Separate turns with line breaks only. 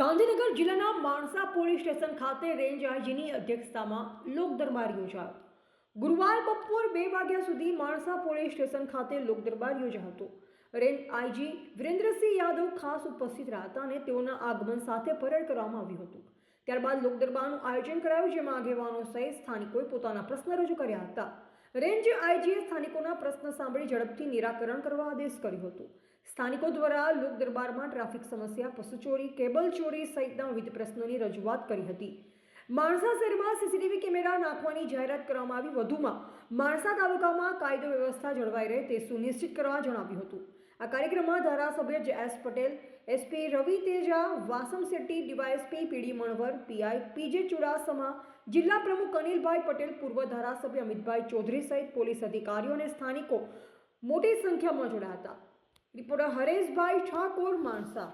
ગાંધીનગર જિલ્લાના Mansa police station ખાતે range આઈજીની અધ્યક્ષતામાં લોક દરબાર યોજાયો. ગુરુવાર બપોર બે વાગ્યા સુધી માણસા પોલીસ સ્ટેશન ખાતે લોક દરબાર યોજાયો હતો. રેન્જ આઈજી વિરેન્દ્રસિંહ યાદવ ખાસ ઉપસ્થિત રહ્યા હતા અને તેઓના આગમન સાથે પરેડ કરવામાં આવ્યું હતું. ત્યારબાદ લોક દરબારનું આયોજન કરાયું, જેમાં આગેવાનો સહિત સ્થાનિકોએ પોતાના પ્રશ્ન રજૂ કર્યા હતા. રેન્જ આઈજીએ સ્થાનિકોના પ્રશ્ન સાંભળી ઝડપથી નિરાકરણ કરવા આદેશ કર્યો હતો. સ્થાનિકો દ્વારા લોક દરબારમાં ટ્રાફિક સમસ્યા, પશુ ચોરી, કેબલ ચોરી સહિતના વિવિધ પ્રશ્નોની રજૂઆત કરી હતી. માણસા શહેરમાં સીસીટીવી કેમેરા નાખવાની જાહેરાત કરવામાં આવી. વધુમાં માણસા તાલુકામાં કાયદો વ્યવસ્થા જળવાઈ રહે તે સુનિશ્ચિત કરવા જણાવ્યું હતું. આ કાર્યક્રમમાં ધારાસભ્ય J S Patel SP Ravi Teja, Vasam Shetty, DYSP PD Manvar PI PJ Chudasama, જિલ્લા પ્રમુખ અનિલભાઈ પટેલ, પૂર્વ ધારાસભ્ય અમિતભાઈ ચૌધરી સહિત પોલીસ અધિકારીઓ અને સ્થાનિકો મોટી સંખ્યામાં જોડાયા હતા. રિપોર્ટર હરેશભાઈ ઠાકોર, માણસા.